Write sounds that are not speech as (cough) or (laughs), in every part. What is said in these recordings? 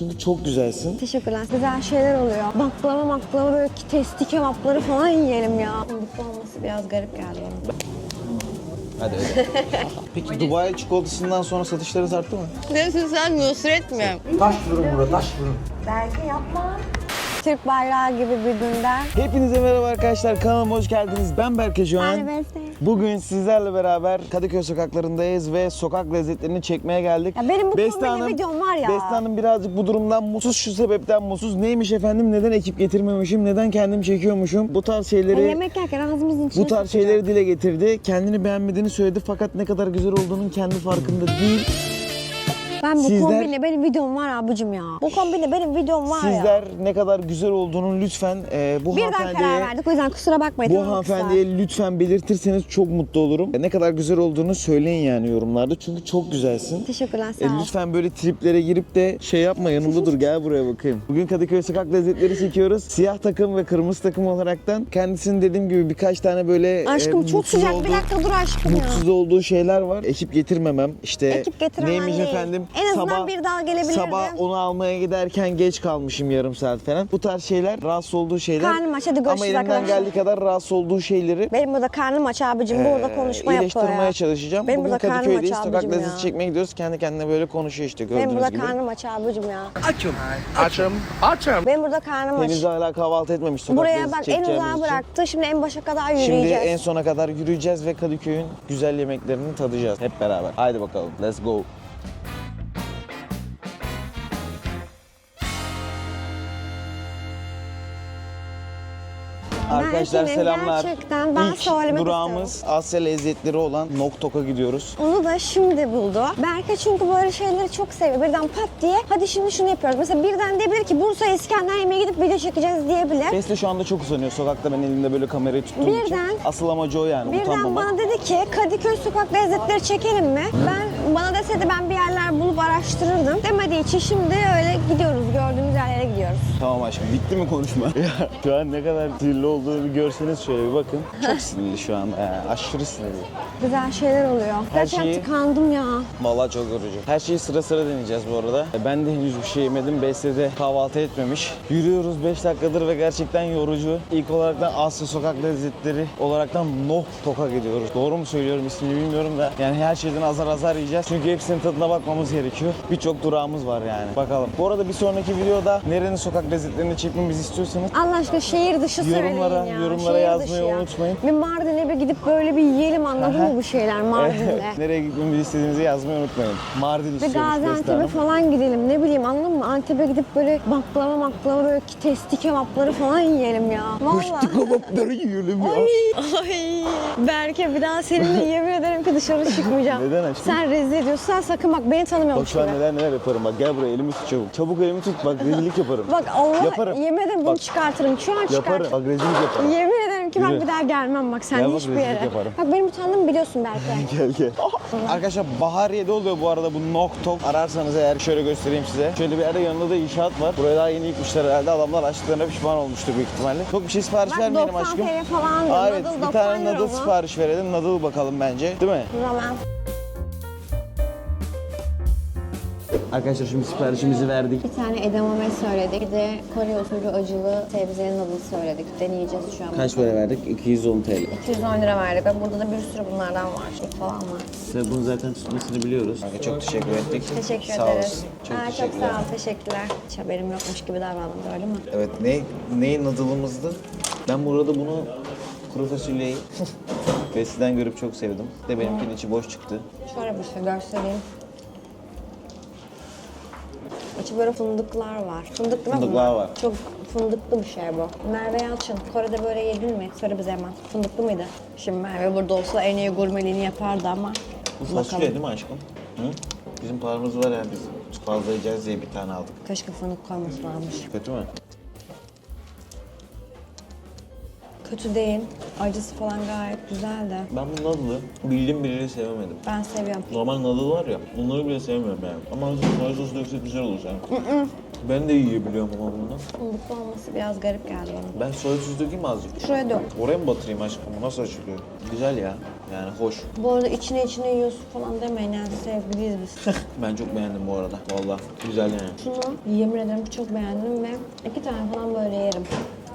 Çünkü çok güzelsin. Teşekkürler. Güzel şeyler oluyor. Baklava maklava böyle testi kebapları falan yiyelim ya. Fındıklı olması biraz garip geldi bana. Hadi hadi. (laughs) Peki Dubai çikolatasından sonra satışlarınız arttı mı? Diyorsun sen Nusret mi? Taş vurun burada, taş vurun. Belki yapma. Türk bayrağı gibi bir günden. Hepinize merhaba arkadaşlar. Kanalıma hoş geldiniz. Ben Berke şu an. Yani Beste. Bugün sizlerle beraber Kadıköy sokaklarındayız ve sokak lezzetlerini çekmeye geldik. Ya benim bu Beste kombinli Hanım- videom var ya. Beste Hanım birazcık bu durumdan mutsuz, şu sebepten mutsuz. Neymiş efendim? Neden ekip getirmemişim? Neden kendim çekiyormuşum? Bu tarz şeyleri... Yani yemek yerken ağzımızın içine Bu tarz şeyleri dile getirdi. Kendini beğenmediğini söyledi fakat ne kadar güzel olduğunun kendi farkında değil. Ben bu Sizler- kombinle benim videom var abicim ya. Bu kombinle benim videom var ya. Sizler ne kadar güzel olduğunu lütfen e, bu Birden karar hanımefendiye verdik o yüzden kusura bakmayın. bu tamam kızlar? hanımefendiye lütfen belirtirseniz çok mutlu olurum. E, Ne kadar güzel olduğunu söyleyin yani yorumlarda çünkü çok güzelsin. Teşekkürler sağ E, ol. lütfen böyle triplere girip de şey yapma yanımda dur gel buraya bakayım. Bugün Kadıköy sokak lezzetleri çekiyoruz. Siyah takım ve kırmızı takım olaraktan kendisinin dediğim gibi birkaç tane böyle Aşkım e, çok mutsuz sıcak. olduğu- Bir dakika dur aşkım ya. mutsuz olduğu şeyler var. Ekip getirmemem. işte Ekip getiremem neymiş değil. efendim? En azından bir daha gelebilirdim. Sabah onu almaya giderken geç kalmışım yarım saat falan. Bu tarz şeyler rahatsız olduğu şeyler. Karnım aç, hadi Ama görüşürüz elimden arkadaşlar. geldiği kadar rahatsız olduğu şeyleri Benim burada karnım aç abicim. burada eee, konuşma yapıyor iyileştirmeye ya. çalışacağım. Benim Bugün burada karnım Kadıköy'deyiz. aç Sokak abicim lezzeti ya. çekmeye gidiyoruz. Kendi kendine böyle konuşuyor işte gördüğünüz Benim burada gibi. karnım aç abicim ya. Açım. Açım. Açım. Benim burada karnım aç. Henüz hala kahvaltı etmemiş sokak Buraya lezzeti bak en çekeceğimiz uzağa için. bıraktı. Şimdi en başa kadar Şimdi yürüyeceğiz. en sona kadar yürüyeceğiz ve Kadıköy'ün güzel yemeklerini tadacağız hep beraber. Haydi bakalım. Let's go. Arkadaşlar de selamlar. gerçekten ben İlk söylemek durağımız Asya lezzetleri olan Noktok'a gidiyoruz. Onu da şimdi buldu. Berke çünkü böyle şeyleri çok seviyor. Birden pat diye hadi şimdi şunu yapıyoruz. Mesela birden diyebilir ki Bursa İskender yemeğe gidip video çekeceğiz diyebilir. Beste şu anda çok usanıyor. Sokakta ben elimde böyle kamerayı tuttuğum için. Birden- Asıl amacı o yani. Birden utanmamak. bana dedi ki Kadıköy sokak lezzetleri çekelim mi? Ben bana deseydi ben bir yerler bulup araştırırdım. Demediği için şimdi öyle gidiyoruz. Gördüğümüz yerlere gidiyoruz. Tamam aşkım bitti mi konuşma? (laughs) Ya, şu an ne kadar sinirli olduğunu bir görseniz şöyle bir bakın. Çok (laughs) sinirli şu an. Ee, aşırı sinirli. Güzel şeyler oluyor. Her Gerçekten şeyi- tıkandım ya. Vallahi çok yorucu. Her şeyi sıra sıra deneyeceğiz bu arada. E, Ben de henüz bir şey yemedim. Beste de kahvaltı etmemiş. Yürüyoruz 5 dakikadır ve gerçekten yorucu. İlk olaraktan Asya sokak lezzetleri olaraktan Noh Tok'a gidiyoruz. Doğru mu söylüyorum ismini bilmiyorum da. Yani her şeyden azar azar yiyeceğiz. Çünkü hepsinin tadına bakmamız gerekiyor. Birçok durağımız var yani. Bakalım. Bu arada bir sonraki videoda nerenin sokak lezzetlerini çekmemizi istiyorsanız Allah aşkına şehir dışı Yorumlara- söyleyin ya. yorumlara Şehir yazmayı ya. unutmayın. Bir Mardin'e bir gidip böyle bir yiyelim anladın mı bu şeyler (laughs) Mardin'de? nereye gitmemizi istediğinizi yazmayı unutmayın. Mardin Ve istiyormuş Beste Gaziantep'e falan gidelim ne bileyim anladın mı? Antep'e gidip böyle baklava maklava böyle testi kebapları falan yiyelim ya. Vallahi. Kebapları yiyelim ya. Ay Berke bir daha seninle yemin ederim ki dışarı çıkmayacağım. (laughs) Neden aşkım? Sen rezil ediyorsun. Sen sakın bak beni tanımıyormuş an neler neler yaparım bak gel buraya elimi tut çabuk. Çabuk elimi tut bak rezillik yaparım. Bak Allah Yaparım. yemin ederim bunu Bak. çıkartırım. Şu an yaparım çıkartırım. bak rezillik yaparım. Yemin ederim ki ben Yürü. bir daha gelmem bak sen Gel bak, hiçbir rezillik yere. yaparım. Bak benim utandığımı biliyorsun Berke. (laughs) gel gel. Arkadaşlar Bahariye'de oluyor bu arada bu Nok Tok. Ararsanız eğer şöyle göstereyim size. Şöyle bir yerde yanında da inşaat var. Buraya daha yeni yıkmışlar herhalde. Adamlar açtıklarına pişman olmuştur büyük ihtimalle. Çok bir şey sipariş Bak vermeyelim 90 aşkım. TL falan. Aa, evet Noodle bir 90 tane euro mu? sipariş verelim. Noodle bakalım bence. Değil mi? Ramen. Arkadaşlar şimdi siparişimizi verdik. Bir tane edamame söyledik. Bir de Kore usulü acılı sebzeli noodle söyledik. Deneyeceğiz şu an. Kaç para verdik? 210 TL. 210 lira verdik. Bak burada da bir sürü bunlardan var. Şey falan var. Size bunu zaten tutmasını biliyoruz. Kanka çok teşekkür ettik. Teşekkür Sağ ederiz. olasın. Çok Aa, çok sağ ol. Teşekkürler. Hiç haberim yokmuş gibi davrandım öyle mi? Evet ne neyin noodle'ımızdı? Ben burada bunu kuru fasulyeyi (laughs) Besi'den görüp çok sevdim. De benimkinin içi boş çıktı. Şöyle bir şey göstereyim. İçi böyle fındıklar var. Fındık değil mi Fındıklar bunlar? var. Çok fındıklı bir şey bu. Merve Yalçın, Kore'de böyle yedin mi? Söyle bize hemen. Fındıklı mıydı? Şimdi Merve burada olsa en iyi gurmeliğini yapardı ama. Bu fasulye değil mi aşkım? Hı? Bizim paramız var ya biz fazla yiyeceğiz diye bir tane aldık. Keşke fındık koyması varmış. Kötü mü? Kötü değil. Acısı falan gayet güzeldi. Ben bu noodle'ı bildiğim biriyle sevemedim. Ben seviyorum. Normal noodle var ya, onları bile sevmiyorum yani. Ama soya sosu döksek güzel olur sanki. Ben de yiyebiliyorum ama bunu. Fındıklı olması biraz garip geldi bana. Ben soya tuzu dökeyim mi azıcık? Şuraya dök. Oraya mı batırayım aşkım? Bu nasıl açılıyor? Güzel ya. Yani hoş. Bu arada içine içine yiyorsun falan demeyin yani sevgiliyiz biz. (laughs) Ben çok beğendim bu arada. Vallahi güzel yani. Şunu yemin ederim ki çok beğendim ve iki tane falan böyle yerim.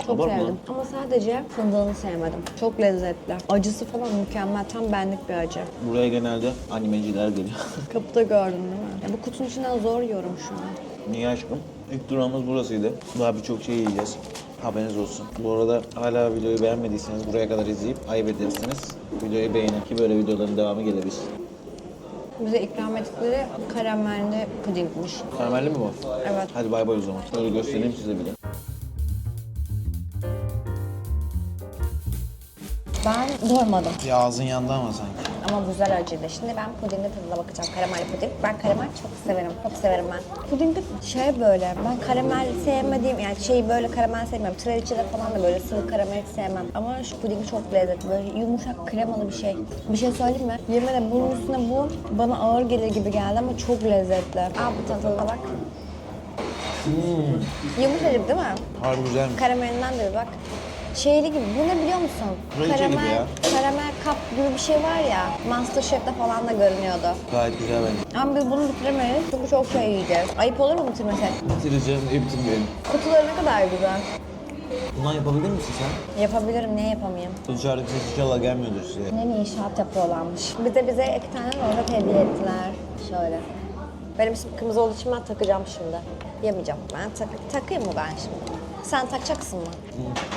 Çok Abartma. sevdim. Ama sadece fındığını sevmedim. Çok lezzetli. Acısı falan mükemmel. Tam benlik bir acı. Buraya genelde animeciler geliyor. (laughs) Kapıda gördün değil mi? Ya bu kutunun içinden zor yiyorum şu an. Niye aşkım? İlk durağımız burasıydı. Daha birçok şey yiyeceğiz. Haberiniz olsun. Bu arada hala videoyu beğenmediyseniz buraya kadar izleyip ayıp edersiniz. Videoyu beğenin ki böyle videoların devamı gelebilir. Bize ikram ettikleri karamelli pudingmiş. Karamelli mi bu? Evet. Hadi bay bay o zaman. Şöyle göstereyim size bir Ben doymadım. Ya ağzın yandı ama sanki. Ama güzel acıydı. Şimdi ben pudingin tadına bakacağım. Karamelli puding. Ben karamel çok severim. Çok severim ben. Pudingde şey böyle, ben karamel sevmediğim, yani şey böyle karamel sevmiyorum. Trileçe'de falan da böyle sıvı karamel sevmem. Ama şu puding çok lezzetli. Böyle yumuşak kremalı bir şey. Bir şey söyleyeyim mi? Yemin ederim bunun üstüne bu bana ağır gelir gibi geldi ama çok lezzetli. Al bu tadına bak. Yumuşacık değil mi? Harbi güzelmiş. Karamelinden de bir bak. Şeyli gibi, bu ne biliyor musun? Kraliçe karamel, gibi ya. karamel kap gibi bir şey var ya, Masterchef'te falan da görünüyordu. Gayet güzel bence. Ama biz bunu bitiremeyiz çünkü çok şey yiyeceğiz. Ayıp olur mu bitirmesek? Bitireceğim, iyi bitirmeyelim. Kutuları ne kadar güzel. Bundan yapabilir misin sen? Yapabilirim, niye yapamayayım? Dışarıdaki ses inşallah gelmiyordur size. Ne inşaat yapıyorlarmış. Bir de bize iki tane rozet hediye ettiler. Şöyle. Benim ismim kırmızı olduğu için ben takacağım şimdi. Yemeyeceğim. Ben tak takayım mı ben şimdi? Sen takacaksın mı?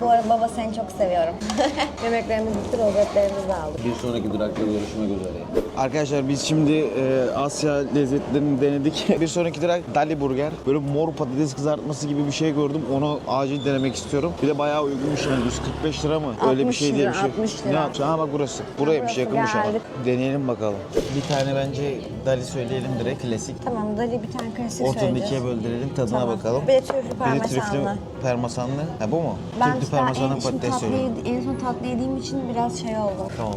Bu arada baba seni çok seviyorum. (laughs) Yemeklerimiz bitti, rozetlerimizi aldık. Bir sonraki durakta görüşmek üzere. Arkadaşlar biz şimdi e, Asya lezzetlerini denedik. (laughs) bir sonraki durak Dali Burger. Böyle mor patates kızartması gibi bir şey gördüm. Onu acil denemek istiyorum. Bir de bayağı uygunmuş yani 145 lira mı? Öyle bir 60 şey diye bir lira, şey. 60 lira. Ne yapacağız? Ha bak burası. Buraymış burası, yakınmış ama. geldik. Deneyelim bakalım. Bir tane bence Dali söyleyelim direkt klasik. Tamam, Dali bir tane klasik Ortadan söyleyeceğiz. ikiye böldürelim tadına Tamam. bakalım. Bir de trüflü Bir de parmesanlı. Parmesanlı. Ha bu mu? Ben trüflü işte parmesanlı şimdi patates tatlı, söyleyeyim. yedi- en son tatlı yediğim için biraz şey oldum. Tamam.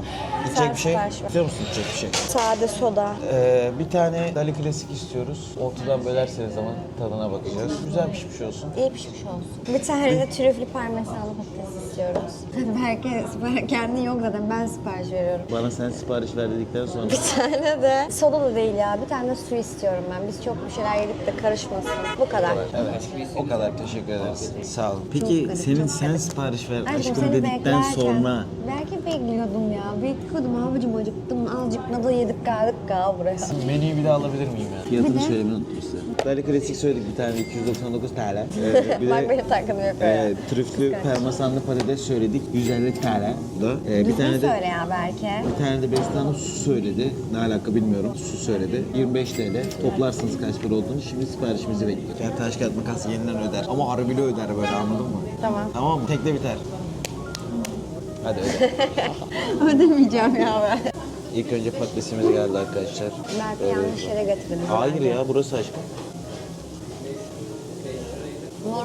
İçecek bir şey. sipariş ver. İstiyor musun içecek bir şey? Sade soda. Ee, bir tane Dali Klasik istiyoruz. Ortadan bölerseniz zaman tadına bakacağız. Güzel pişmiş olsun. İyi pişmiş olsun. Bir tane de trüflü parmesanlı patates istiyoruz. (laughs) Belki sipariş- kendi yok zaten ben sipariş veriyorum. Bana sen sipariş ver dedikten sonra Bir tane de soda da değil ya. Bir tane de su istiyorum ben. Biz çok bir şeyler yedik de karışmasın. Bu kadar. Evet. O kadar teşekkür ederiz. Sağ olun. Peki garip, senin çok sen garip. sipariş ver Aşkım aşkım seni dedikten beklerken- sonra Belki bekliyordum ya. Bekliyordum abicim acıktım. Azıcık da yedik geldik gal buraya. menüyü bir daha alabilir miyim ya? Fiyatını söylemeyi unuttum size. Dali Klasik söyledik bir tane 299 TL. (laughs) Ee, bir Bak de benim takımı yapıyor. e, trüflü parmesanlı patates söyledik 150 TL. Da. Ee, bir tane de söyle ya belki. Bir tane de Bestana su söyledi. Ne alaka bilmiyorum. Su söyledi. 25 TL. Toplarsınız kaç para olduğunu. Şimdi siparişimizi bekliyoruz. Yani taş kağıt makas yeniden öder. Ama harbili öder böyle anladın mı? Tamam. Tamam mı? Tekle biter. Hadi öde. (laughs) Ödemeyeceğim ya ben. İlk önce patatesimiz geldi arkadaşlar. Belki yanlış yere getirdim. Hayır ya burası aşkım.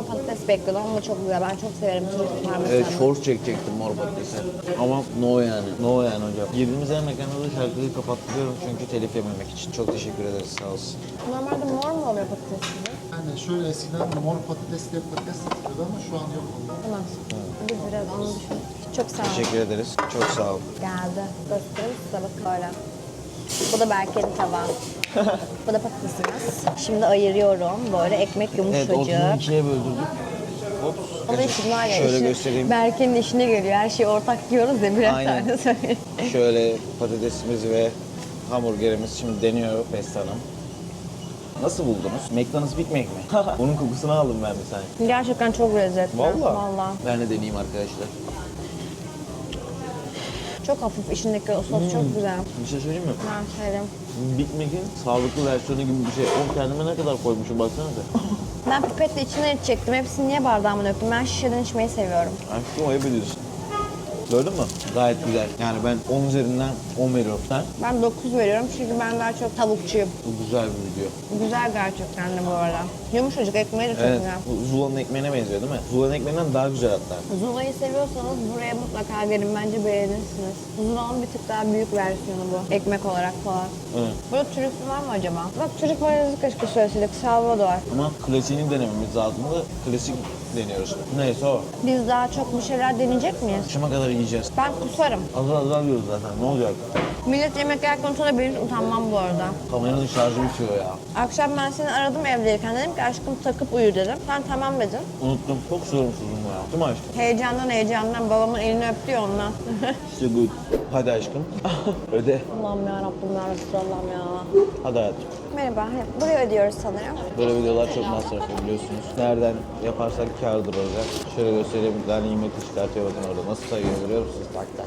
Patates bekliyordum ama çok güzel. Ben çok severim trüflü parmesanlı. Evet short çekecektim mor patatesi. Ama no yani. No yani hocam. Girdiğimiz her mekanda da şarkıyı kapatıyorum çünkü telif yememek için. Çok teşekkür ederiz sağ olsun. Normalde mor mu oluyor patates sizin? Yani şöyle eskiden mor patatesle patates satılıyordu ama şu an yok onlar. Tamam. Biz biraz onu düşün. Çok sağ olun. Teşekkür ederiz. Çok sağ olun. Geldi. Göstereyim size bakın böyle. Bu da Berke'nin tabağı. Bu da patatesimiz. Şimdi ayırıyorum. Böyle ekmek Evet yumuşacık. ortadan ikiye böldürdük. Ops. Onun için var ya Şöyle işi- göstereyim. Berke'nin işine geliyor. Her şeyi ortak yiyoruz ya birer Aynen. tane söyleyeyim. Şöyle patatesimiz ve hamburgerimiz şimdi deniyor Beste Hanım. Nasıl buldunuz? McDonald's Big Mac mi? (laughs) Onun kokusunu aldım ben bir saniye. Gerçekten çok lezzetli. Vallahi. Vallahi. Ben de deneyeyim arkadaşlar. Çok hafif içindeki o sos çok güzel. Bir şey söyleyeyim mi? Ben sevdim. Big Mac'in sağlıklı versiyonu gibi bir şey. Oğlum kendime ne kadar koymuşum baksanıza. Ben pipetle içinden içecektim. Hepsini niye bardağıma döktüm? Ben şişeden içmeyi seviyorum. Aşkım ayıp ediyorsun. Gördün mü? Gayet güzel. Yani ben 10 üzerinden 10 veriyorum. Sen? Ben 9 veriyorum çünkü ben daha çok tavukçuyum. Bu güzel bir video. Güzel gerçekten de bu arada. Yumuşacık ekmeği de çok Evet. güzel. Bu Zula'nın ekmeğine benziyor değil mi? Zula'nın ekmeğinden daha güzel hatta. Zula'yı seviyorsanız buraya mutlaka gelin. Bence beğenirsiniz. Zula'nın bir tık daha büyük versiyonu bu. Ekmek olarak falan. Evet. Burada trüflü var mı acaba? Bak çocuk mayonezi keşke söyleseydik. Salvador. Ama klasiğini denememiz lazım da klasik deniyoruz. Neyse o. Biz daha çok bir şeyler deneyecek miyiz? Akşama kadar yiyeceğiz. Ben kusarım. Azar azar yiyoruz zaten. Ne olacak? Millet yemek yerken utanabilir. Utanmam bu arada. Kameranın şarjı bitiyor ya. Akşam ben seni aradım evdeyken. Dedim ki aşkım takıp uyu dedim. Sen tamam dedin. Unuttum. Çok sorumsuzum mi aşkım? Heyecandan heyecandan babamın elini öptü ya ondan. (laughs) İşte good. Hadi aşkım. (laughs) Öde. Allah'ım ya Rabbim ya Resulallah'ım ya. Hadi hayatım. Merhaba. Buraya ödüyoruz sanırım. Böyle videolar çok masraflı biliyorsunuz. Nereden yaparsak kârdır olacak. Şöyle göstereyim. Bir tane yemek çıkartıyor bakın orada. Nasıl sayıyor görüyor musunuz? Tak tak.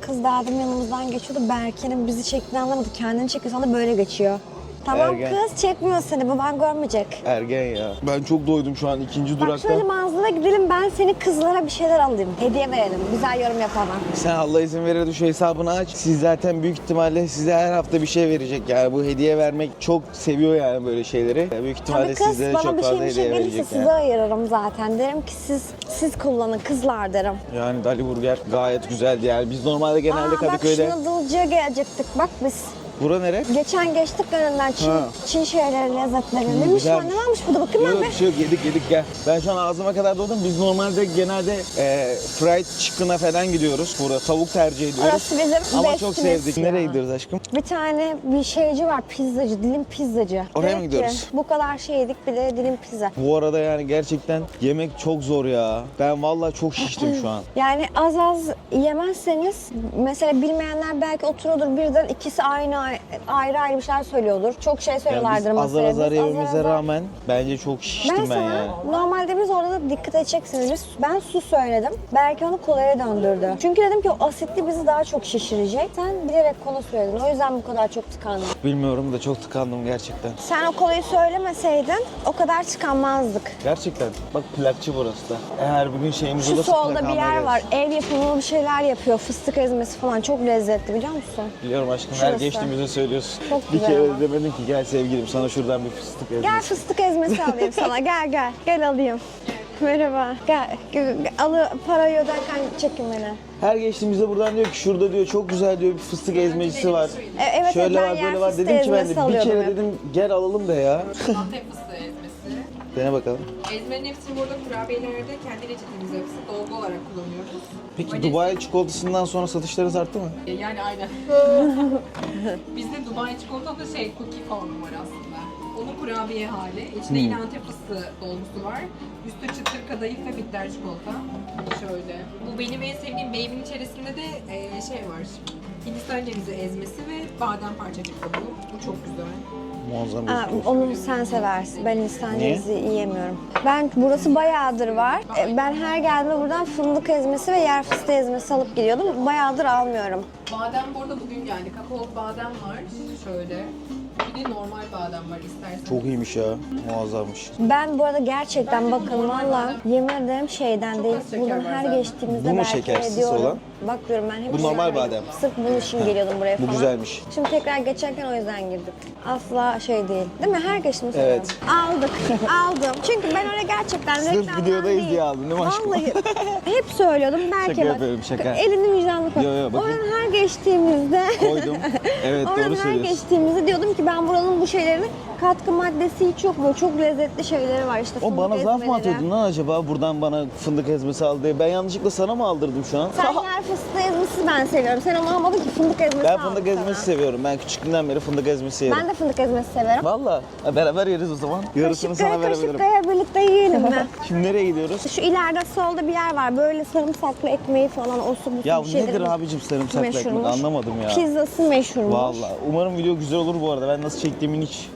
Kız daha demin yanımızdan geçiyordu. Berke'nin bizi çektiğini anlamadı. Kendini çekiyor sana böyle geçiyor. Tamam Ergen. kız çekmiyor seni. Baban görmeyecek. Ergen ya. Ben çok doydum şu an ikinci Bak şöyle manzara gidelim ben seni kızlara bir şeyler alayım. Hediye verelim. Güzel yorum yapana. Sen Allah izin verir şu hesabını aç. Siz zaten büyük ihtimalle size her hafta bir şey verecek. Yani bu hediye vermek çok seviyor yani böyle şeyleri. Büyük ihtimalle Tabii kız sizlere bana çok bir fazla şey bir şey hediye gelirse verecek size yani. ayırırım zaten. Derim ki siz siz kullanın kızlar derim. Yani Dali Burger gayet güzeldi yani. Biz normalde genelde Aa, Kadıköy'de... Bak şunu gelecektik. Bak biz Bura nere? geçen geçtik önünden Çin, Ha. Çin şeyleri, lezzetleri. Neymiş güzelmiş. var? Ne varmış burada? Bakayım ben yok bir. bir şey yok yedik yedik gel. Ben şu an ağzıma kadar doldum. Biz normalde genelde e, fried chicken'a falan gidiyoruz. Burada tavuk tercih ediyoruz. Orası bizim Ama çok bestimiz sevdik. Nereye gidiyoruz aşkım? Bir tane bir şeyci var pizzacı, dilim pizzacı. Oraya mı gidiyoruz? Ki, bu kadar şey yedik bir de dilim pizza. Bu arada yani gerçekten yemek çok zor ya. Ben vallahi çok şiştim şu an. Yani az az yemezseniz mesela bilmeyenler belki oturuyordur birden ikisi aynı ayrı ayrı bir şeyler söylüyordur. Çok şey Yani söylüyorlardır biz azar azar yememize rağmen bence çok şiştim Ben ben, yani. normalde biz orada da dikkat edeceksiniz. Biz, ben su söyledim. Belki onu kolaya döndürdü. Çünkü dedim ki o asitli bizi daha çok şişirecek. Sen bilerek kola söyledin. O yüzden bu kadar çok tıkandın. Bilmiyorum da çok tıkandım gerçekten. Sen o kolayı söylemeseydin o kadar tıkanmazdık. Gerçekten. Bak plakçı burası da. Eğer bugün şeyimiz Şu olursa solda bir yer var. Ev yapımı bir şeyler yapıyor. Fıstık ezmesi falan. Çok lezzetli biliyor musun? Biliyorum aşkım her Şurası. Geçtiğimizde söylüyorsun. Çok bir güzel kere ama. demedim ki gel sevgilim sana şuradan bir fıstık ezmesi. Gel fıstık ezmesi alayım sana. Gel gel. Gel alayım. Merhaba. Gel. gel. Alı parayı öderken çekin beni. Her geçtiğimizde buradan diyor ki şurada diyor çok güzel diyor bir fıstık ezmecisi var. E, evet, Şöyle ben var yer böyle var fıstığı dedim ki ben de ezmesi bir alıyordum kere hep. dedim gel alalım da ya. Antep fıstığı ezmesi. Dene bakalım. Ezmenin hepsini burada kurabiyelerde kendi reçetemiz hepsi dolgu olarak kullanıyoruz. Peki Vanilya- Dubai çikolatasından sonra satışlarınız arttı mı? E, Yani aynen. (laughs) Bizde Dubai çikolata şey cookie formu var aslında. Onun kurabiye hali. İçinde yine Antep fıstığı dolgusu var. Üstü çıtır kadayıf ve bitter çikolata. Şöyle. Bu benim en sevdiğim meyvenin içerisinde de e, şey var. Hindistan cevizi ezmesi ve badem parçacıklı bu. Bu çok güzel. Muazzam bir Aa, çikolata. onu sen seversin. Ben İhsan Niye? cevizi yiyemiyorum. Ben burası bayağıdır var. E, Ben her geldiğimde buradan fındık ezmesi ve yer fıstığı ezmesi alıp gidiyordum. Bayağıdır almıyorum. Badem bu arada bugün geldi. Kakao badem var. Şöyle. Bir de normal badem var istersen. Çok iyiymiş ya. Muazzammış. Ben bu arada gerçekten bakın valla yemin ederim şeyden değil. az şeker Buradan var her zaten. geçtiğimizde Bu mu belki şekersiz ediyorum. olan? Bak diyorum ben hep Bu normal şeker- badem. Sırf bunun için geliyordum buraya Bu falan. güzelmiş. Şimdi tekrar geçerken o yüzden girdik. Asla şey değil. Değil mi? Her geçtiğimizde Evet. seviyorum. Aldık. (laughs) Aldım. Çünkü ben öyle gerçekten Sırf reklamdan videodayız değil. diye aldın değil mi aşkım? Vallahi (laughs) hep söylüyordum. Belki Şaka bak, yapıyorum, şaka. Elini vicdanına koy. Yo, yo, bakın. Oradan her geçtiğimizde Koydum. Evet (laughs) Oradan doğru her söylüyorsun. geçtiğimizde diyordum ki ben buranın bu şeylerini katkı maddesi hiç yok böyle çok lezzetli şeyleri var işte O fındık bana zaf mı ezmeleri. atıyordun lan acaba buradan bana fındık ezmesi al diye? Ben yanlışlıkla sana mı aldırdım şu an? Sen (laughs) yer fıstığı ezmesi ben seviyorum. Sen onu almadın ki fındık ezmesi Ben aldın fındık sana. ezmesi seviyorum. Ben küçüklüğümden beri fındık ezmesi yerim. Ben de fındık ezmesi severim. Valla beraber yeriz o zaman. Yarısını sana kaya kaşık verebilirim. kaya birlikte yiyelim mi? (laughs) Şimdi nereye gidiyoruz? Şu ileride solda bir yer var. Böyle sarımsaklı ekmeği falan o su bu Ya bu nedir abicim sarımsaklı ekmek meşhurmuş. anlamadım ya. Pizzası meşhurmuş. Valla umarım video güzel olur bu arada. Ben nasıl çektiğimin hiç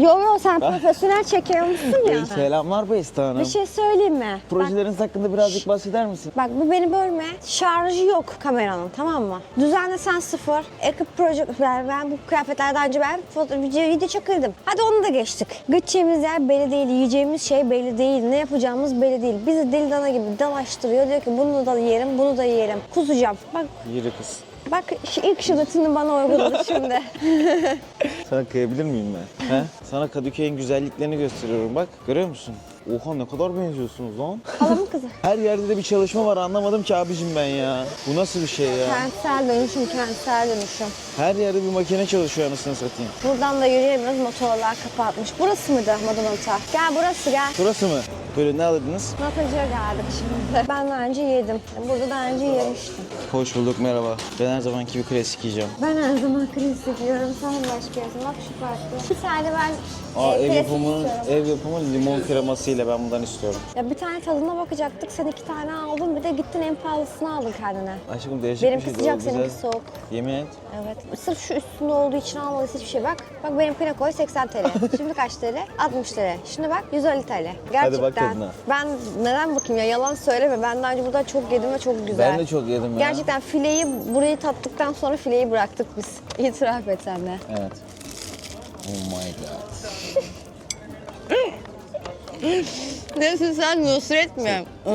Yo yo sen profesyonel çekiyormuşsun ya. Selamlar Beste Hanım. Bir şey söyleyeyim mi? Projeleriniz hakkında birazcık bahseder misin? bak bu beni bölme. Şarjı yok kameranın tamam mı? Düzenlesen sıfır. Ekip proje... Ben, ben bu kıyafetlerden önce ben foto, video, video çekirdim. Hadi onu da geçtik. Gideceğimiz yer belli değil. Yiyeceğimiz şey belli değil. Ne yapacağımız belli değil. Bizi deli dana gibi dalaştırıyor. Diyor ki bunu da yiyelim, bunu da yiyelim. Kusacağım. Bak Yürü kız. Bak şu ilk şiddetini bana uyguladı şimdi. (laughs) Sana kıyabilir miyim ben? He? Sana Kadıköy'ün güzelliklerini gösteriyorum bak. Görüyor musun? Oha ne kadar benziyorsunuz lan. Alalım kızı. (laughs) Her yerde de bir çalışma var anlamadım ki abicim ben ya. Bu nasıl bir şey ya? Kentsel dönüşüm, kentsel dönüşüm. Her yerde bir makine çalışıyor anasını satayım. Buradan da yürüyemiyoruz. Motorlar kapatmış. Burası mıydı Modonata? Gel burası gel. Burası mı? Böyle ne alırdınız? Notacıya geldik şimdi. Ben daha önce yedim. Burada daha önce yemiştim. Hoş bulduk merhaba. Ben her zamanki gibi klasik yiyeceğim. Ben her zaman klasik yiyorum. Sen başka yiyorsun. Bak şu farklı. Bir tane ben Aa, e, ev klasik yapımı, istiyorum. ev yapımı limon kremasıyla ben bundan istiyorum. Ya bir tane tadına bakacaktık. Sen iki tane aldın. Bir de gittin en pahalısını aldın kendine. Aşkım değişik Benimki bir şey. sıcak, güzel. seninki soğuk. Yemin et. Evet. Sırf şu üstünde olduğu için almalıyız hiçbir şey. Bak. Bak benimkine koy 80 TL. (laughs) Şimdi kaç TL? 60 TL. Şimdi bak 150 TL. Gerçekten. bak tadına. Ben neden bakayım ya yalan söyleme. Ben daha önce burada çok yedim ve çok güzel. Ben de çok yedim ya. Gerçekten fileyi burayı tattıktan sonra fileyi bıraktık biz. (laughs) İtiraf et sen de. Evet. Oh my god. Nesin sen Nusret mi? A-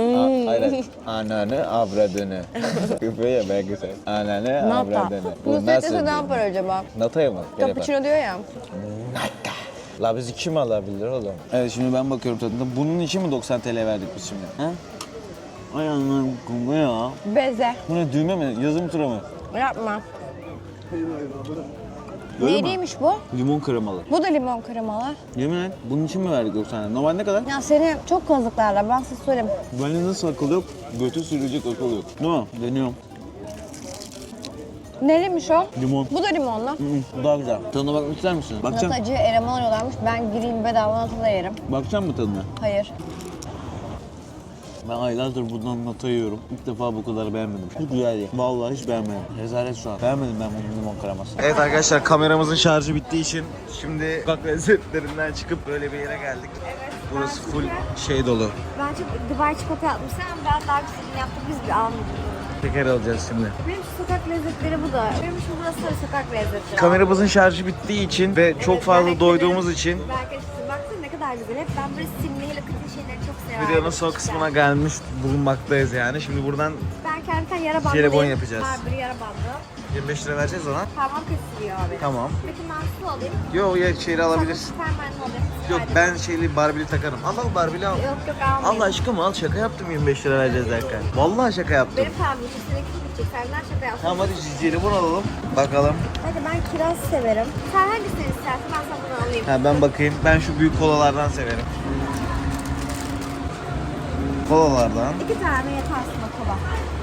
Hayır. Ananı avradını. (laughs) Yapıyor ya ben güzel. Ananı Nata. avradını. Bu Nusret nasıl? dese ne yapar acaba? Nata'ya mı? Gel yapar. Cappuccino diyor ya. La bizi kim alabilir oğlum? Evet şimdi ben bakıyorum tadında. Bunun için mi 90 TL verdik biz şimdi? He? Ay anam bu ya. Beze. Bu ne düğme mi? Yazı mı tura mı? Yapma. Mi? Neyliymiş bu? Limon kremalı. Bu da limon kremalı. Yemin et. Bunun için mi verdik 90 TL? Normal ne kadar? Ya seni çok kazıklarlar ben size söyleyeyim. Bende nasıl akıl yok? Götü sürülecek akıl yok. Mi? Deniyorum. Neliymiş o? Limon. Bu da limonlu. Hı hı, bu daha güzel. Tadına bakmak ister misin? Bakacağım. Natacı eleman arıyorlarmış. Ben gireyim bedava nata da yerim. Bakacağım mı tadına? Hayır. Ben aylardır buradan nata yiyorum. İlk defa bu kadar beğenmedim. Hiç güzel değil. Vallahi hiç beğenmedim. Rezalet şu an. Beğenmedim ben bunun limon kremasını. Evet arkadaşlar kameramızın şarjı bittiği için şimdi sokak lezzetlerinden çıkıp böyle bir yere geldik. Burası full şey dolu. Ben çok Dubai çikolata yapmışsam ben daha güzelini yaptım. Biz bir almadık. Şeker alacağız şimdi. Benim şu sokak lezzetleri bu da. Benim şu burası da sokak lezzetleri. Kameramızın şarjı bittiği için ve çok fazla doyduğumuz için Belki baksana ne kadar güzel. Hep ben böyle simli lakıtlı şeyleri çok severim. videonun son kısmına gelmiş bulunmaktayız yani. Şimdi buradan Ben kendi kendime yara bandı Jelibon yapacağız. Var bir yara bandı. 25 lira vereceğiz ona. Parmağım kesiliyor abi. Tamam. Peki ben su alayım. Yo ya şeyleri alabilirsin. Süpermen'i alayım. Yok ben şeyli barbili takarım. Al al barbili al. Yok yok almayayım. Allah aşkına al şaka yaptım 25 lira vereceğiz derken. Vallahi şaka yaptım. Benim param için seninki bitecek. Senden şaka yaptım. Tamam hadi jelibon alalım. Bakalım. Hadi ben kiraz severim. Sen hangisini istersen ben sana bunu alayım. Ha ben bakayım. Ben şu büyük kolalardan severim. Kolalardan. İki tane yeter aslında kola.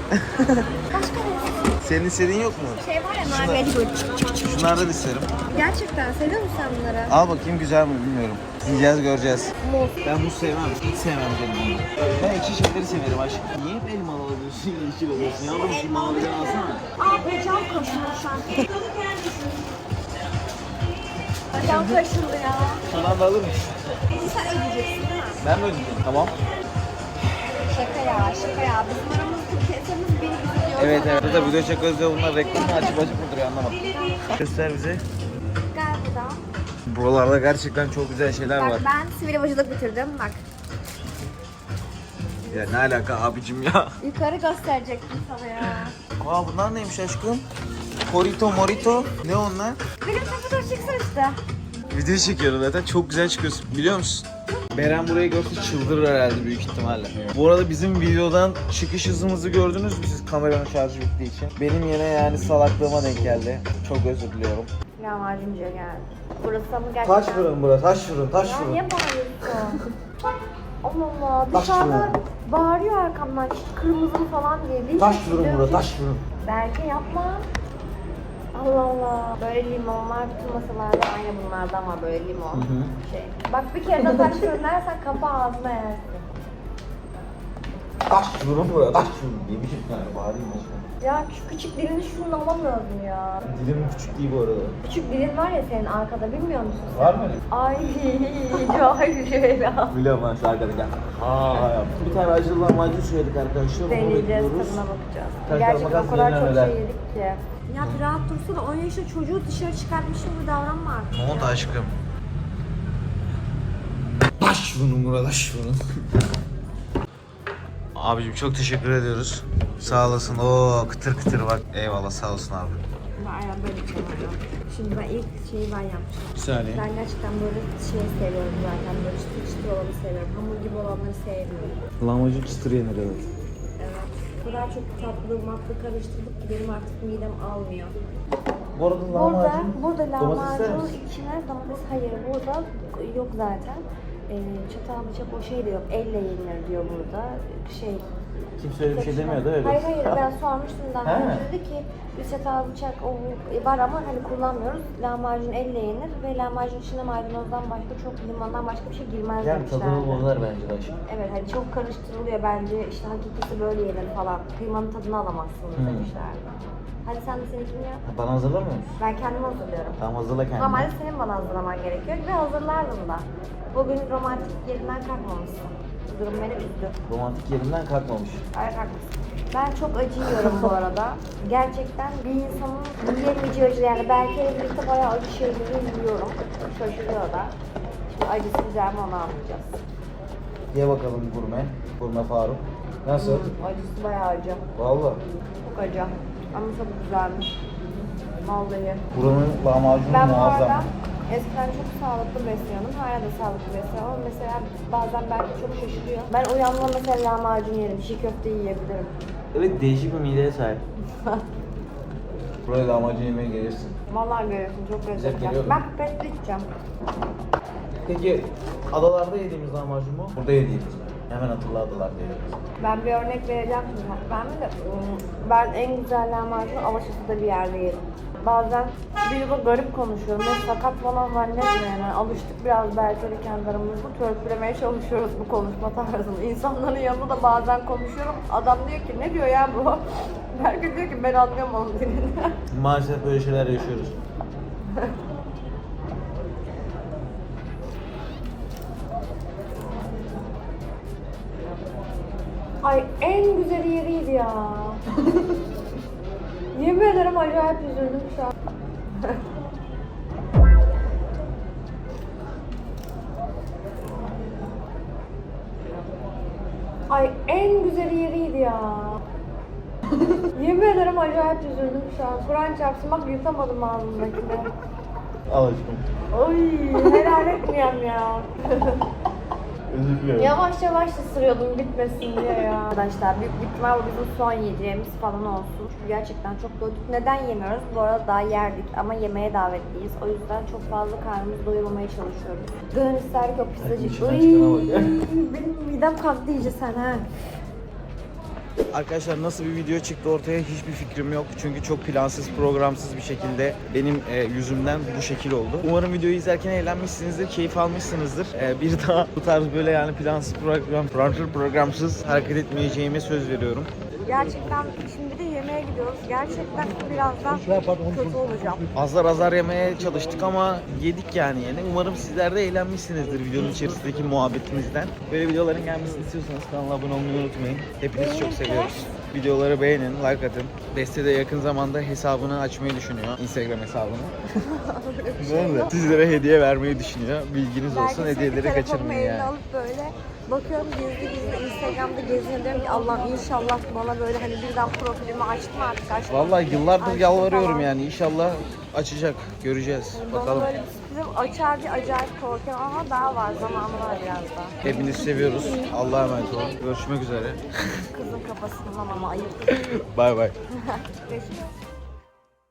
(laughs) Başka ne? Senin istediğin yok mu? Şey var ya nar böyle çık çık çık. Şunlardan isterim. Gerçekten seviyor musun sen bunları? Al bakayım güzel mi bilmiyorum. Yiyeceğiz göreceğiz. Muz. Ben muz sevmem. Hiç sevmem jelibonu. Ben ekşi şeyleri severim aşkım. Niye hep elmalı alıyorsun, yeşil alıyorsun? Yavrum şu maviden alsana. Aa bacağım kaşındı şu an. Bacağım kaşındı ya. Sana da alır mısın? Sen ödeyeceksin değil mi? Ben mi ödeyeceğim? Tamam. Şaka ya şaka ya. Bizim aramızda. Evet evet. Burada video çekiyoruz ve bunlar reklamı açıp açıp mı duruyor anlamadım. Göster bize. Gel buradan. Buralarda gerçekten çok güzel şeyler var. Bak ben sivil havacılık bitirdim bak. Ya ne alaka abicim ya? (laughs) Yukarı gösterecektim sana ya. Aa bunlar neymiş aşkım? Corito morito. Ne onlar? Benim fotoğraf çeksin işte. Video çekiyorum zaten çok güzel çıkıyorsun biliyor musun? Beren burayı görse çıldırır herhalde büyük ihtimalle. Bu arada bizim videodan çıkış hızımızı gördünüz mü siz kameranın şarjı bittiği için? Benim yine yani salaklığıma denk geldi. Çok özür diliyorum. Lahmacuncuya geldi. Burası ama gerçekten... Taş fırın burası, taş fırın, taş Ya fırın. niye bağırıyorsun? (laughs) Allah Allah Taş dışarıda fırın. bağırıyor arkamdan işte kırmızı falan diye. Değil Taş fırın burası, taş fırın. Belki yapma. Allah Allah. Böyle limonlar bütün masalarda aynı bunlardan var böyle limon. Şey. Bak bir kere de taş fırın dersen kapı ağzına yersin. Taş vurun buraya taş vurun diye bir şey yani bağırayım mı? Ya şu küçük dilini şunun alamıyordum ya. Dilim küçük değil bu arada. Küçük dilin var ya senin arkada bilmiyor musun sen? Var mı öyle? Ay Cahil Biliyorum ben şu arkada gel. Aa yaptım. Bir tane acılı lahmacun söyledik arkadaşlar. Onu Deneyeceğiz, bekliyoruz. tadına bakacağız. Gerçekten makas o kadar yenilen çok şey yedik ki. Ya bir rahat dursana 10 yaşında çocuğu dışarı çıkartmışım gibi davranma artık. Ne oldu aşkım? Taş vurun burada taş vurun. Abicim çok teşekkür ediyoruz. Sağ olasın. Oo kıtır kıtır bak. Eyvallah sağ olsun abi. Aynen böyle içemem. Şimdi ben ilk şeyi ben yapacağım. Bir saniye. Ben gerçekten böyle şey seviyorum zaten. Böyle çıtır çıtır olanı seviyorum. Hamur gibi olanları sevmiyorum. Lahmacun çıtır yenir evet. Evet. O kadar çok tatlı, matlı karıştırdık benim artık midem almıyor. Bu arada Burada, lahmacun. burada Domates ister misin? içine domates hayır burada yok zaten. Ee, çatal bıçak o şey de yok. Elle yenir diyor burada. Şey. Kimse öyle bir şey demiyor da öyle. Hayır hayır ben (laughs) sormuştum daha He. önce dedi ki biz çatal bıçak o var ama hani kullanmıyoruz. Lahmacun elle yenir ve lahmacun içine maydanozdan başka çok limondan başka bir şey girmez Yani demişlerdi. tadını bozar bence de aşkım. Evet hani çok karıştırılıyor bence işte hakikisi böyle yenir falan. Kıymanın tadını alamazsınız Hmm. demişlerdi. Hadi sen de seninkini yap. Bana hazırlamıyor musun? Ben kendim hazırlıyorum. Tamam hazırla kendini. Normalde senin bana hazırlaman gerekiyor ve hazırlardım da. Bugün romantik yerinden kalkmamışsın. Bu durum beni üzdü. Romantik yerinden kalkmamış. Ay haklısın. Ben çok acı yiyorum bu arada. Gerçekten bir insanın yiyemeyeceği acı yani belki birlikte bayağı acı şeyleri yiyorum. Şaşırıyor da. Şimdi acısı güzel mi onu anlayacağız. Ye bakalım gurme. Gurme Faruk. Nasıl? Acısı bayağı acı. Vallahi. Çok acı. Ama çok güzelmiş. Vallahi. Buranın lahmacunu Ben bu muazzam. arada eskiden çok sağlıklı besliyordum. Hala da sağlıklı besliyorum ama mesela bazen belki çok şaşırıyor. Ben uyandığımda mesela lahmacun yerim, çiğ köfte yiyebilirim. Evet değişik bir mideye sahip. (laughs) Buraya lahmacun yemeye gelirsin. Vallahi görüyorsun çok lezzetli. geliyor mu? Ben pipetli içeceğim. Peki adalarda yediğimiz lahmacun mu? Burada yediğimiz mi? Hemen hatırla adalarda yediğimiz. Ben bir örnek vereceğim şimdi. Ben de ım, ben en güzel lahmacunu Alaçatı'da bir yerde yedim. Bazen bir yılda garip konuşuyorum. Ben sakat falan zannetmiyorum yani. Alıştık biraz belki kendi aramızda törpülemeye çalışıyoruz bu konuşma tarzını. İnsanların yanında da bazen konuşuyorum. Adam diyor ki ne diyor ya bu? (laughs) Belki diyor ki ben anlıyorum onun dilini. (laughs) Maalesef böyle şeyler yaşıyoruz. Ay en güzeli yeriydi ya. (laughs) Yemin ederim acayip üzüldüm şu an. (laughs) Ay en güzeli yeriydi ya. (laughs) Yemin ederim acayip üzüldüm şu an. Kur'an çarpsın bak yutamadım ağzımdakini. Al aşkım. Oy helal etmiyorum ya. (laughs) Özür dilerim. Yavaş yavaş ısırıyordum bitmesin diye ya. Arkadaşlar büyük bir ihtimal bu bizim son yiyeceğimiz falan olsun. Çünkü gerçekten çok doyduk. Neden yemiyoruz? Bu arada daha yerdik ama yemeğe davetliyiz. O yüzden çok fazla karnımızı doyurmamaya çalışıyoruz. Gönül ister ki o ya. benim midem kalktı iyice sen ha. Arkadaşlar nasıl bir video çıktı ortaya hiçbir fikrim yok. Çünkü çok plansız, programsız bir şekilde benim e, yüzümden bu şekil oldu. Umarım videoyu izlerken eğlenmişsinizdir, keyif almışsınızdır. E, bir daha bu tarz böyle yani plansız program, program programsız hareket etmeyeceğime söz veriyorum. Gerçekten şimdi de yemeğe gidiyoruz. Gerçekten birazdan kötü olacağım. Azar azar yemeye çalıştık ama yedik yani yine. Umarım sizler de eğlenmişsinizdir videonun içerisindeki muhabbetimizden. Böyle videoların gelmesini istiyorsanız kanala abone olmayı unutmayın. Hepinizi çok seviyoruz. Videoları beğenin, like atın. Beste de yakın zamanda hesabını açmayı düşünüyor. Instagram hesabını. ne (laughs) oldu? Sizlere hediye vermeyi düşünüyor. Bilginiz olsun. Hediyeleri telefonumu kaçırmayın eline yani. alıp böyle bakıyorum gizli gizli Instagram'da geziniyor diyorum ki Allah'ım inşallah bana böyle hani birden profilimi açtım artık açtım. Vallahi yıllardır Açtım yalvarıyorum falan. yani. İnşallah açacak. Göreceğiz. Bana Bakalım. böyle bir sürprizim açar diye acayip korkuyorum ama daha var zamanı var biraz daha. Hepinizi seviyoruz. Allah'a emanet olun. Görüşmek üzere. Kızın kafasından ama ayıp. (laughs) Bay bay. (laughs) Görüşürüz.